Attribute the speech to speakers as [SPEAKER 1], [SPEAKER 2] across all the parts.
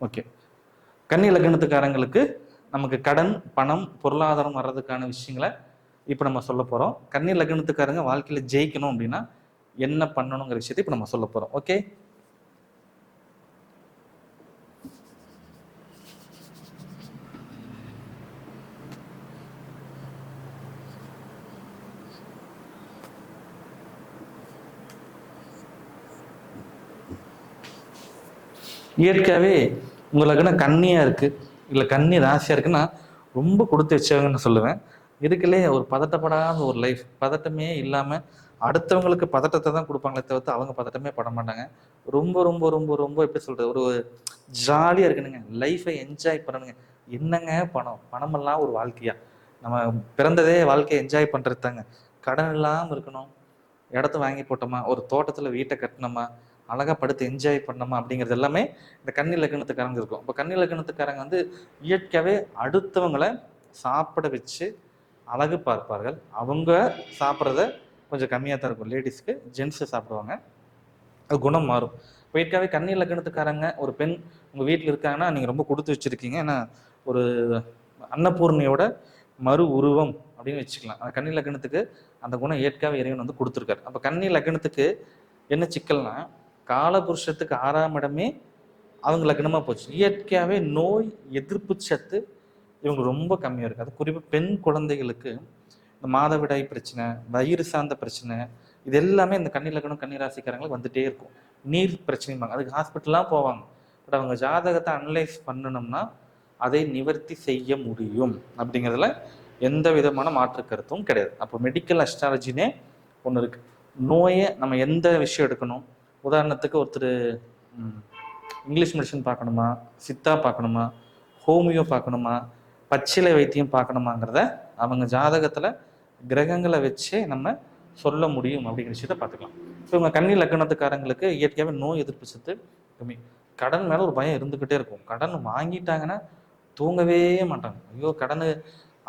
[SPEAKER 1] Okay. கன்னி லக்னத்துக்காரங்களுக்கு நமக்கு கடன் பணம் பொருளாதாரம் வர்றதுக்கான விஷயங்களை இப்போ நம்ம சொல்ல போகிறோம் கன்னி லக்னத்துக்காரங்க வாழ்க்கையில் ஜெயிக்கணும் அப்படின்னா என்ன பண்ணணுங்கிற விஷயத்தை இப்போ நம்ம சொல்ல போகிறோம் ஓகே? இயற்கையாகவே உங்களுக்குன்னா கண்ணியாக இருக்குது இல்லை கண்ணி ராசியாக இருக்குன்னா ரொம்ப கொடுத்து வச்சவங்கன்னு சொல்லுவேன். இதுக்குள்ளே ஒரு பதட்டப்படாத ஒரு லைஃப் பதட்டமே இல்லாமல் அடுத்தவங்களுக்கு பதட்டத்தை தான் கொடுப்பாங்களே தவிர்த்து அவங்க பதட்டமே பட மாட்டாங்க. ரொம்ப ரொம்ப ரொம்ப ரொம்ப எப்படி சொல்கிறது ஒரு ஜாலியாக இருக்கணுங்க. லைஃப்பை என்ஜாய் பண்ணணுங்க. என்னங்க பணம்? பணமெல்லாம் ஒரு வாழ்க்கையா? நம்ம பிறந்ததே வாழ்க்கையை என்ஜாய் பண்ணுறது தாங்க கடன் இல்லாமல் இருக்கணும். இடத்த வாங்கி போட்டோமா? ஒரு தோட்டத்தில் வீட்டை கட்டினோமா? அழகாக படுத்து என்ஜாய் பண்ணோமா அப்படிங்கிறது எல்லாமே இந்த கண்ணி லக்னத்துக்காரங்க இருக்கும். இப்போ கண்ணி லக்னத்துக்காரங்க வந்து இயற்கையாகவே அடுத்தவங்களை சாப்பிட வச்சு அழகு பார்ப்பார்கள். அவங்க சாப்பிட்றத கொஞ்சம் கம்மியாக தான் இருக்கும். லேடிஸ்க்கு ஜென்ஸு சாப்பிடுவாங்க. அது குணம் மாறும். இப்போ இயற்கையாகவே கன்னி லக்னத்துக்காரங்க ஒரு பெண் உங்கள் வீட்டில் இருக்காங்கன்னா நீங்கள் ரொம்ப கொடுத்து வச்சுருக்கீங்க. ஏன்னா ஒரு அன்னபூர்ணியோட மறு உருவம் அப்படின்னு வச்சுக்கலாம். அந்த கன்னி லக்னத்துக்கு அந்த குணம் இயற்கையாக இறைவன் வந்து கொடுத்துருக்காரு. அப்போ கன்னி லக்னத்துக்கு என்ன சிக்கல்னா காலபுருஷத்துக்கு ஆறாம் இடமே அவங்க லக்னமாக போச்சு. இயற்கையாகவே நோய் எதிர்ப்பு சத்து இவங்க ரொம்ப கம்மியாக இருக்குது அது குறிப்பாக பெண் குழந்தைகளுக்கு இந்த மாதவிடாய் பிரச்சனை வயிறு சார்ந்த பிரச்சனை இது எல்லாமே இந்த கன்னி லக்னம் கன்னி ராசிக்காரங்களுக்கு வந்துட்டே இருக்கும். நீர் பிரச்சனைம்பாங்க அதுக்கு ஹாஸ்பிட்டல்லாம் போவாங்க. பட் அவங்க ஜாதகத்தை அனலைஸ் பண்ணணும்னா அதை நிவர்த்தி செய்ய முடியும். அப்படிங்கிறதுல எந்த விதமான மாற்று கருத்தும் கிடையாது. அப்போ மெடிக்கல் அஸ்ட்ராலஜினே ஒன்று இருக்குது நோயை நம்ம எந்த விஷயம் எடுக்கணும்? உதாரணத்துக்கு ஒருத்தர் இங்கிலீஷ் மெடிசன் பார்க்கணுமா சித்தா பார்க்கணுமா ஹோமியோ பார்க்கணுமா பச்சிலை வைத்தியம் பார்க்கணுமாங்கிறத அவங்க ஜாதகத்தில் கிரகங்களை வச்சே நம்ம சொல்ல முடியும் அப்படிங்கிற விஷயத்த பார்த்துக்கலாம். இப்போ இவங்க கன்னி லக்னத்துக்காரங்களுக்கு இயற்கையாகவே நோய் எதிர்ப்பு சத்து கம்மி. கடன் மேலே ஒரு பயம் இருந்துக்கிட்டே இருக்கும். கடன் வாங்கிட்டாங்கன்னா தூங்கவே மாட்டாங்க. ஐயோ கடன்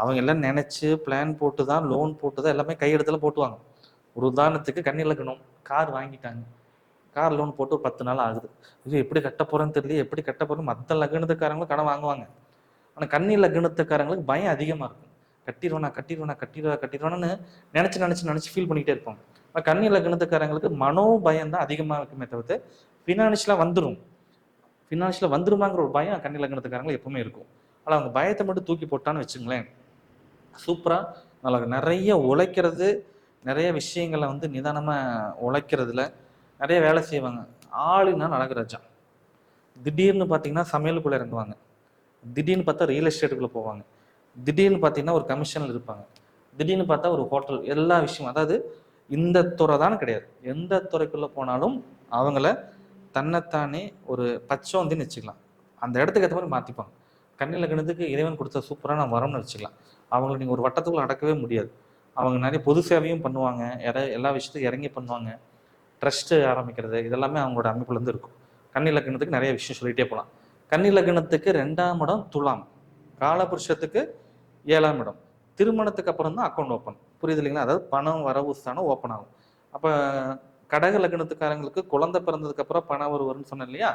[SPEAKER 1] அவங்க எல்லாம் நினச்சி பிளான் போட்டு தான் லோன் போட்டு தான் எல்லாமே கையெழுத்துல போட்டுவாங்க. ஒரு உதாரணத்துக்கு கன்னி லக்னம் கார் வாங்கிட்டாங்க. கார் லோன் போட்டு ஒரு பத்து நாள் ஆகுது. ஐயோ எப்படி கட்ட போறேன்னு தெரியல எப்படி கட்ட போறேன்னு மற்ற லக்னத்துக்காரங்களும் கடன் வாங்குவாங்க. ஆனால் கண்ணி லக்னத்துக்காரங்களுக்கு பயம் அதிகமாக இருக்கும். கட்டிடுவேனா கட்டிடுவேனா கட்டிடுவா கட்டிடுவேன்னு நினச்சி நினச்சி நினச்சி ஃபீல் பண்ணிக்கிட்டே இருப்போம். ஆனால் கண்ணி லக்னத்துக்காரங்களுக்கு மனோ பயம் தான் அதிகமாக இருக்குமே தவிர்த்து ஃபினான்ஷியலாக வந்துடும் ஃபினான்ஷியலாக வந்துருமாங்கிற ஒரு பயம் கண்ணி லக்னத்துக்காரங்களுக்கு எப்பவுமே இருக்கும். ஆனால் அவங்க பயத்தை மட்டும் தூக்கி போட்டான்னு வச்சுங்களேன் சூப்பராக நல்லா நிறைய உழைக்கிறது நிறைய விஷயங்களை வந்து நிதானமாக உழைக்கிறதுல நிறைய வேலை செய்வாங்க. ஆளுனா அழகுராஜா திடீர்னு பார்த்தீங்கன்னா சமையலுக்குள்ளே இறங்குவாங்க. திடீர்னு பார்த்தா ரியல் எஸ்டேட்டுக்குள்ளே போவாங்க. திடீர்னு பார்த்தீங்கன்னா ஒரு கமிஷனில் இருப்பாங்க. திடீர்னு பார்த்தா ஒரு ஹோட்டல் எல்லா விஷயமும். அதாவது இந்த துறை தான் கிடையாது. எந்த துறைக்குள்ளே போனாலும் அவங்கள தன்னைத்தானே ஒரு பச்சோந்தின்னு வச்சுக்கலாம். அந்த இடத்துக்கு ஏற்ற மாதிரி மாற்றிப்பாங்க கண்ணில் கிணத்துக்கு இறைவன் கொடுத்த சூப்பரான வரம்னு வச்சுக்கலாம். அவங்களை நீங்கள் ஒரு வட்டத்துக்குள்ளே அடக்கவே முடியாது. அவங்க நிறைய பொது சேவையும் பண்ணுவாங்க. எல்லா விஷயத்தையும் இறங்கி பண்ணுவாங்க. ட்ரஸ்ட்டு ஆரம்பிக்கிறது இதெல்லாமே அவங்களோட அமைப்புலேருந்து இருக்கும். கன்னி லக்னத்துக்கு நிறைய விஷயம் சொல்லிகிட்டே போகலாம் கன்னி லக்னத்துக்கு ரெண்டாம் இடம் துலாம். காலபுருஷத்துக்கு ஏழாம் இடம். திருமணத்துக்கு அப்புறம் தான் அக்கௌண்ட் ஓப்பன் புரியுது இல்லைங்களா? அதாவது பணம் வரவு ஸ்தானம் ஓப்பன் ஆகும். அப்போ கடக லக்னத்துக்காரங்களுக்கு குழந்தை பிறந்ததுக்கப்புறம் பணம் வருவருன்னு சொன்னேன் இல்லையா?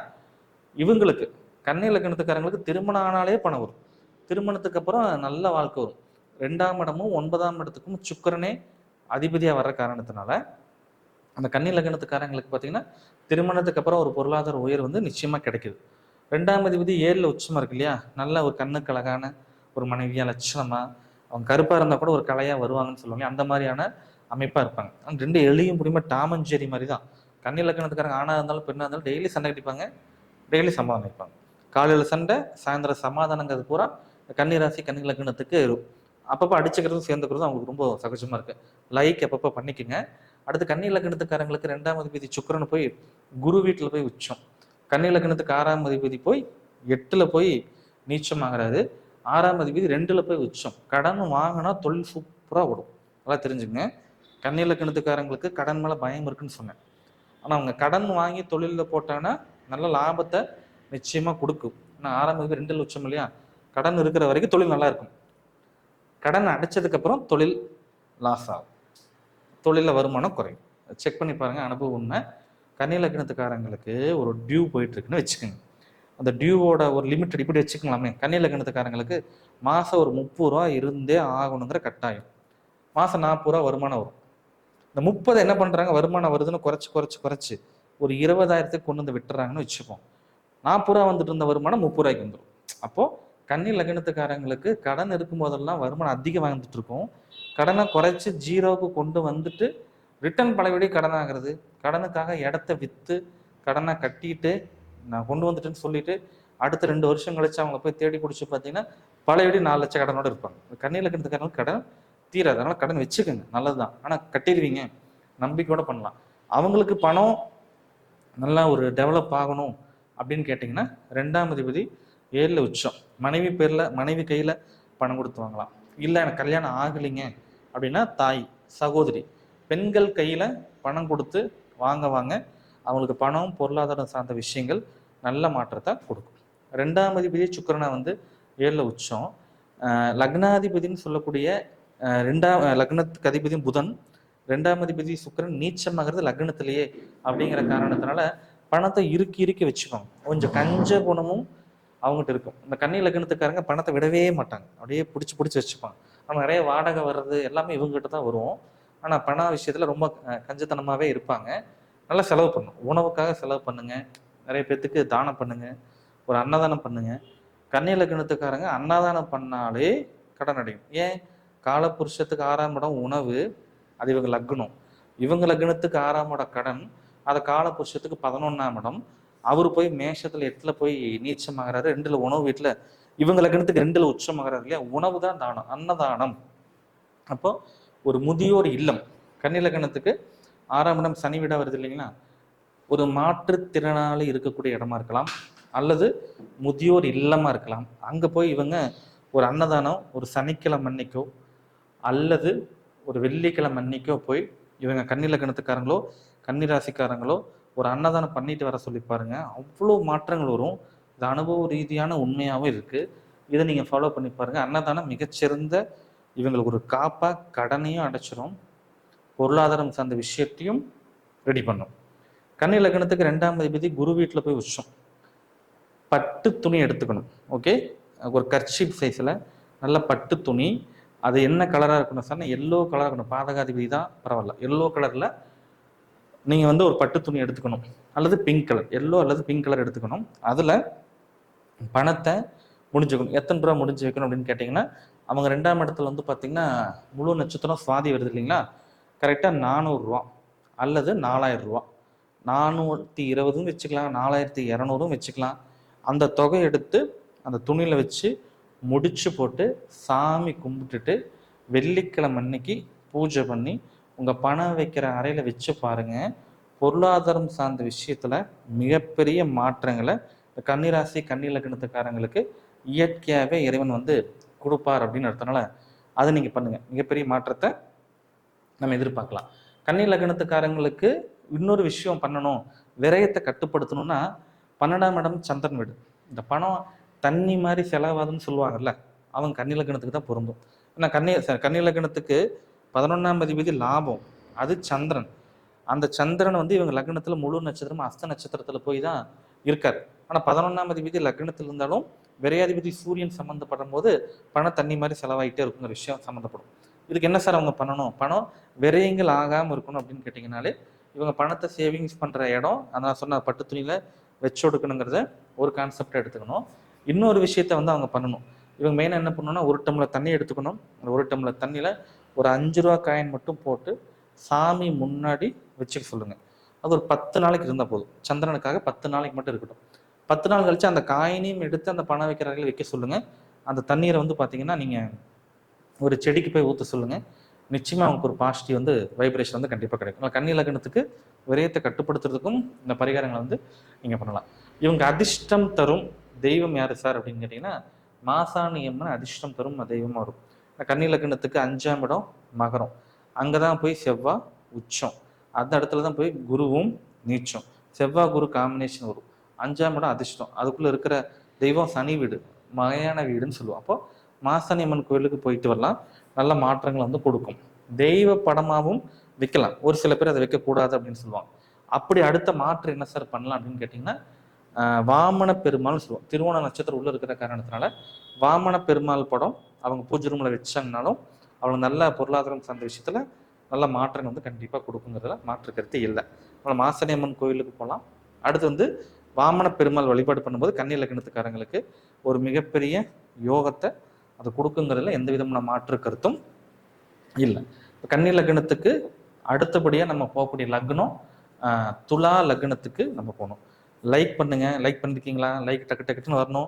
[SPEAKER 1] இவங்களுக்கு கன்னி லக்னத்துக்காரங்களுக்கு திருமணம் ஆனாலே பணம் வரும். திருமணத்துக்கு அப்புறம் நல்ல வாழ்க்கை வரும். ரெண்டாம் இடமும் ஒன்பதாம் இடத்துக்கும் சுக்கரனே அதிபதியாக வர்ற காரணத்தினால அந்த கன்னி லக்னத்துக்காரங்களுக்கு பார்த்தீங்கன்னா திருமணத்துக்கு அப்புறம் ஒரு பொருளாதார உயர் வந்து நிச்சயமாக கிடைக்குது. ரெண்டாம் அதிபதி ஏழில் உச்சமாக இருக்கு இல்லையா? நல்ல ஒரு கண்ணுக்கு அழகான ஒரு மனைவியாக லட்சணமாக அவங்க கருப்பாக இருந்தால் கூட ஒரு கலையாக வருவாங்கன்னு சொல்லுவாங்க. அந்த மாதிரியான அமைப்பாக இருப்பாங்க. ஆனால் ரெண்டு எளியும் முடியுமா டாமஞ்சேரி மாதிரி தான் கன்னி லக்கணத்துக்காரங்க ஆணாக இருந்தாலும் பெண்ணாக இருந்தாலும் டெய்லி சண்டை கட்டிப்பாங்க. டெய்லி சமாதானம் வைப்பாங்க காலையில் சண்டை சாயந்தரம் சமாதானங்கிறது பூரா கன்னி ராசி கன்னி லக்கணத்துக்கு அப்பப்போ அடிச்சுக்கிறதும் சேர்ந்துக்கிறதும் அவங்களுக்கு ரொம்ப சகஜமாக இருக்குது லைக் அப்பப்போ பண்ணிக்கோங்க. அடுத்து கன்னி லக்கணத்துக்காரங்களுக்கு ரெண்டாம் அதிபதி சுக்கரன் போய் குரு வீட்டில் போய் உச்சம். கன்னி லக்கணத்துக்கு ஆறாம் அதிபதி போய் எட்டில் போய் நீச்சம் ஆகிறாரு ஆறாம் அதிபதி ரெண்டில் போய் உச்சம். கடன் வாங்கினா தொழில் சூப்பராக ஓடும். நல்லா தெரிஞ்சுங்க கன்னி லக்கணத்துக்காரங்களுக்கு கடன் மேலே பயம் இருக்குன்னு சொன்னேன். ஆனால் அவங்க கடன் வாங்கி தொழிலில் போட்டாங்கன்னா நல்ல லாபத்தை நிச்சயமாக கொடுக்கும். ஆனால் ஆறாம் அதிபதி ரெண்டில் உச்சம் இல்லையா? கடன் இருக்கிற வரைக்கும் தொழில் நல்லா இருக்கும். கடன் அடைச்சதுக்கப்புறம் தொழில் லாஸ் ஆகும். தொழில வருமானம் குறையும். செக் பண்ணி பாருங்கள் அனுபவம் உண்மை. கன்னி லக்னத்துக்காரங்களுக்கு ஒரு டியூ போயிட்டுருக்குன்னு வச்சுக்கோங்க. அந்த டியூவோட ஒரு லிமிட்டட் இப்படி வச்சுக்கலாமே. கன்னி லக்னத்துக்காரங்களுக்கு மாதம் ஒரு முப்பது ரூபா இருந்தே ஆகணுங்கிற கட்டாயம். மாதம் நாற்பது ரூபா வருமானம் வரும். இந்த முப்பது என்ன பண்ணுறாங்க வருமானம் வருதுன்னு குறைச்சி குறைச்சி குறைச்சி ஒரு இருபதாயிரத்துக்கு கொண்டு வந்து விட்டுறாங்கன்னு வச்சுப்போம். நாற்பது ரூபா வந்துட்டு இருந்த வருமானம் முப்பது ரூபாய்க்கு வந்துடும் அப்போது கன்னி லக்னத்துக்காரங்களுக்கு கடன் இருக்கும் போதெல்லாம் வருமானம் அதிகம் வாங்கிட்டு இருக்கும். கடனை குறைச்சி ஜீரோவுக்கு கொண்டு வந்துட்டு ரிட்டர்ன் பழையபடி கடன் ஆகிறது கடனுக்காக இடத்த விற்று கடனை கட்டிட்டு நான் கொண்டு வந்துட்டேன்னு சொல்லிட்டு அடுத்த ரெண்டு வருஷம் கழிச்சு அவங்க போய் தேடி பிடிச்சி பார்த்தீங்கன்னா பழையபடி நாலு லட்சம் கடனோட இருப்பாங்க. கண்ணியில் லக்கணத்துக்காரங்க கடன் தீராது. அதனால கடன் வச்சுக்கோங்க. நல்லதுதான். ஆனால் கட்டிடுவீங்க. நம்பிக்கையோட பண்ணலாம். அவங்களுக்கு பணம் நல்லா ஒரு டெவலப் ஆகணும் அப்படின்னு கேட்டிங்கன்னா ரெண்டாம் அதிபதி ஏழில் உச்சம். மனைவி பேரில் மனைவி கையில் பணம் கொடுத்து வாங்கலாம். இல்லை எனக்கு கல்யாணம் ஆகலைங்க. அப்படின்னா தாய் சகோதரி. பெண்கள் கையில் பணம் கொடுத்து வாங்க வாங்க. அவங்களுக்கு பணம் பொருளாதாரம் சார்ந்த விஷயங்கள் நல்ல மாற்றத்தை கொடுக்கும். ரெண்டாம் அதிபதி சுக்கரனை வந்து ஏழில் உச்சம். லக்னாதிபதினு லக்னாதிபதின்னு சொல்லக்கூடிய ரெண்டாம் லக்னத்துக்கு அதிபதி புதன். ரெண்டாம் அதிபதி சுக்கரன் நீச்சமாகிறது லக்னத்திலேயே அப்படிங்கிற காரணத்தினால பணத்தை இறுக்கி இறுக்கி வச்சுக்கோங்க கொஞ்சம் கஞ்ச குணமும் அவங்ககிட்ட இருக்கும். இந்த கண்ணி லக்னத்துக்காரங்க பணத்தை விடவே மாட்டாங்க. அப்படியே பிடிச்சி பிடிச்சி வச்சுப்பாங்க. ஆனால் நிறைய வாடகை வர்றது எல்லாமே இவங்ககிட்ட தான் வரும். ஆனால் பண விஷயத்தில் ரொம்ப கஞ்சத்தனமாகவே இருப்பாங்க. நல்லா செலவு பண்ணும். உணவுக்காக செலவு பண்ணுங்கள் நிறைய பேர்த்துக்கு தானம் பண்ணுங்கள் ஒரு அன்னதானம் பண்ணுங்கள் கண்ணி லக்னத்துக்காரங்க அன்னதானம் பண்ணாலே கடன் அடையும். ஏன்? காலபுருஷத்துக்கு ஆறாம் இடம் உணவு அது இவங்க லக்னம். இவங்க லக்னத்துக்கு ஆறாம் இடம் கடன். அதை காலபுருஷத்துக்கு பதினொன்றாம் இடம். அவர் போய் மேஷத்துல எட்டுல போய் நீச்சமாகறாரு ரெண்டுல உணவு வீட்டுல இவங்க லக்னத்துக்கு ரெண்டுல உச்சமாகறாரு இல்லையா? உணவு தான் தானம் அன்னதானம். அப்போ ஒரு முதியோர் இல்லம் கன்னி லக்னத்துக்கு ஆறாம் இடம் சனி வீடா வருது இல்லைங்களா? ஒரு மாற்றுத்திறனாளி இருக்கக்கூடிய இடமா இருக்கலாம் அல்லது முதியோர் இல்லமா இருக்கலாம். அங்க போய் இவங்க ஒரு அன்னதானம் ஒரு சனிக்கிழமை அன்னைக்கோ அல்லது ஒரு வெள்ளிக்கிழமை அன்னைக்கோ போய் இவங்க கன்னி லக்னத்துக்காரங்களோ கன்னி ராசிக்காரங்களோ ஒரு அன்னதானம் பண்ணிட்டு வர சொல்லி பாருங்க. அவ்வளோ மாற்றங்கள் வரும். இது அனுபவ ரீதியான உண்மையாகவும் இருக்கு. இதை நீங்க ஃபாலோ பண்ணி பாருங்க. அன்னதானம் மிகச்சிறந்த இவங்களுக்கு ஒரு காப்பா கடனையும் அடைச்சிரும். பொருளாதாரம் சார்ந்த விஷயத்தையும் ரெடி பண்ணும். கன்னி லக்னத்துக்கு ரெண்டாம் அதிபதி குரு வீட்டில் போய் உச்சம். பட்டு துணி எடுத்துக்கணும். ஓகே? ஒரு கர்ஷிப் சைஸில் நல்ல பட்டு துணி. அது என்ன கலராக இருக்கணும் சார் எல்லோ கலராக இருக்கணும். பாதகாதிபதி தான் பரவாயில்ல. எல்லோ கலரில் நீங்கள் வந்து ஒரு பட்டு துணி எடுத்துக்கணும். அல்லது பிங்க் கலர் எல்லோ அல்லது பிங்க் கலர் எடுத்துக்கணும். அதில் பணத்தை முடிஞ்சுக்கணும். எத்தனை ரூபா முடிஞ்சு வைக்கணும் அப்படின்னு கேட்டிங்கன்னா அவங்க ரெண்டாம் இடத்துல வந்து பார்த்தீங்கன்னா முழு நட்சத்திரம் சுவாதி வருது இல்லைங்களா? கரெக்டாக நானூறுரூவா அல்லது நாலாயிரம் ரூபா. நானூற்றி இருபதும் வச்சுக்கலாம் நாலாயிரத்தி இரநூறும் வச்சுக்கலாம். அந்த தொகை எடுத்து அந்த துணியில் வச்சு முடிச்சு போட்டு சாமி கும்பிட்டுட்டு வெள்ளிக்கிழமை அன்னைக்கு பூஜை பண்ணி உங்கள் பணம் வைக்கிற அறையில் வச்சு பாருங்க. பொருளாதாரம் சார்ந்த விஷயத்தில் மிகப்பெரிய மாற்றங்களை இந்த கன்னிராசி கன்னி லக்னத்துக்காரங்களுக்கு இயற்கையாகவே இறைவன் வந்து கொடுப்பார் அப்படின்னு அர்த்தனால அதை நீங்கள் பண்ணுங்கள் மிகப்பெரிய மாற்றத்தை நம்ம எதிர்பார்க்கலாம். கன்னி லக்னத்துக்காரங்களுக்கு இன்னொரு விஷயம் பண்ணணும். விரயத்தை கட்டுப்படுத்தணும்னா பன்னெண்டாம் இடம் சந்திரன் வீடு. இந்த பணம் தண்ணி மாதிரி செலவாதுன்னு சொல்லுவாங்கல்ல அவங்க கன்னி லக்னத்துக்கு தான் பொருந்தும். ஏன்னா கன்னி கன்னி லக்னத்துக்கு பதினொன்றாம் அதிபதி லாபம் அது சந்திரன். அந்த சந்திரன் வந்து இவங்க லக்னத்தில் முழு நட்சத்திரம் அஸ்த நட்சத்திரத்தில் போய் தான் இருக்கார். ஆனால் பதினொன்றாம் அதிபதி லக்னத்தில் இருந்தாலும் விரையாதிபதி சூரியன் சம்மந்தப்படும் போது பணம் தண்ணி மாதிரி செலவாகிட்டே இருக்குங்கிற விஷயம் சம்மந்தப்படும் இதுக்கு என்ன சார் அவங்க பண்ணணும்? பணம் விரயங்கள் ஆகாமல் இருக்கணும் அப்படின்னு கேட்டிங்கனாலே இவங்க பணத்தை சேவிங்ஸ் பண்ணுற இடம் நான் சொன்ன பட்டு துணியில் வச்சு கொடுக்கணுங்கிறத ஒரு கான்செப்டை எடுத்துக்கணும். இன்னொரு விஷயத்த வந்து அவங்க பண்ணணும். இவங்க மெயினாக என்ன பண்ணணும்னா ஒரு டம்ளர் தண்ணி எடுத்துக்கணும். அந்த ஒரு டம்ளர் தண்ணியில் ஒரு அஞ்சு ரூபா காயின் மட்டும் போட்டு சாமி முன்னாடி வச்சுக்க சொல்லுங்கள் அது ஒரு பத்து நாளைக்கு இருந்தால் போதும். சந்திரனுக்காக பத்து நாளைக்கு மட்டும் இருக்கட்டும். பத்து நாள் கழிச்சு அந்த காயினையும் எடுத்து அந்த பணம் வைக்கிறார்கள் வைக்க சொல்லுங்கள் அந்த தண்ணீரை வந்து பார்த்தீங்கன்னா நீங்கள் ஒரு செடிக்கு போய் ஊற்ற சொல்லுங்கள் நிச்சயமாக அவங்களுக்கு ஒரு பாசிட்டிவ் வந்து வைப்ரேஷன் வந்து கண்டிப்பாக கிடைக்கும். கன்னி லக்னத்துக்கு விரயத்தை கட்டுப்படுத்துறதுக்கும் இந்த பரிகாரங்களை வந்து நீங்கள் பண்ணலாம். இவங்க அதிர்ஷ்டம் தரும் தெய்வம் யாரு சார் அப்படின்னு கேட்டிங்கன்னா மாசாணியம்னு அதிர்ஷ்டம் தரும் தெய்வமாக இருக்கும். கன்னி லக்னத்துக்கு அஞ்சாம் இடம் மகரம். அங்கே தான் போய் செவ்வாய் உச்சம். அந்த இடத்துல தான் போய் குருவும் நீச்சம். செவ்வாய் குரு காம்பினேஷன் வரும். அஞ்சாம் இடம் அதிர்ஷ்டம். அதுக்குள்ளே இருக்கிற தெய்வம் சனி வீடு மயான வீடுன்னு சொல்லுவோம். அப்போ மாசனி அம்மன் கோயிலுக்கு போயிட்டு வரலாம். நல்ல மாற்றங்களை வந்து கொடுக்கும். தெய்வ படமாகவும் வைக்கலாம் ஒரு சில பேர் அதை வைக்கக்கூடாது அப்படின்னு சொல்லுவாங்க. அப்படி அடுத்த மாற்று என்ன சார் பண்ணலாம் அப்படின்னு கேட்டிங்கன்னா வாமன பெருமாள்னு சொல்லுவோம். திருவோண நட்சத்திரம் உள்ளே இருக்கிற காரணத்தினால வாமன பெருமாள் படம் அவங்க பூஜை ரூமில் வச்சாங்கனாலும் அவங்க நல்ல பொருளாதாரம் சார்ந்த விஷயத்தில் நல்ல மாற்றங்கள் வந்து கண்டிப்பாக கொடுக்குங்கிறதுல மாற்று கருத்து இல்லை. நம்ம மாசனியம்மன் கோயிலுக்கு போகலாம் அடுத்து வந்து வாமன பெருமாள் வழிபாடு பண்ணும்போது கன்னி லக்னத்துக்காரங்களுக்கு ஒரு மிகப்பெரிய யோகத்தை அது கொடுக்குங்கிறதுல எந்த விதமான மாற்று கருத்தும் இல்லை. இப்போ கன்னி லக்னத்துக்கு அடுத்தபடியாக நம்ம போகக்கூடிய லக்னம் துலா லக்னத்துக்கு நம்ம போகணும். லைக் பண்ணுங்க. லைக் பண்ணிருக்கீங்களா? லைக் டக்கு டக்குன்னு வரணும்.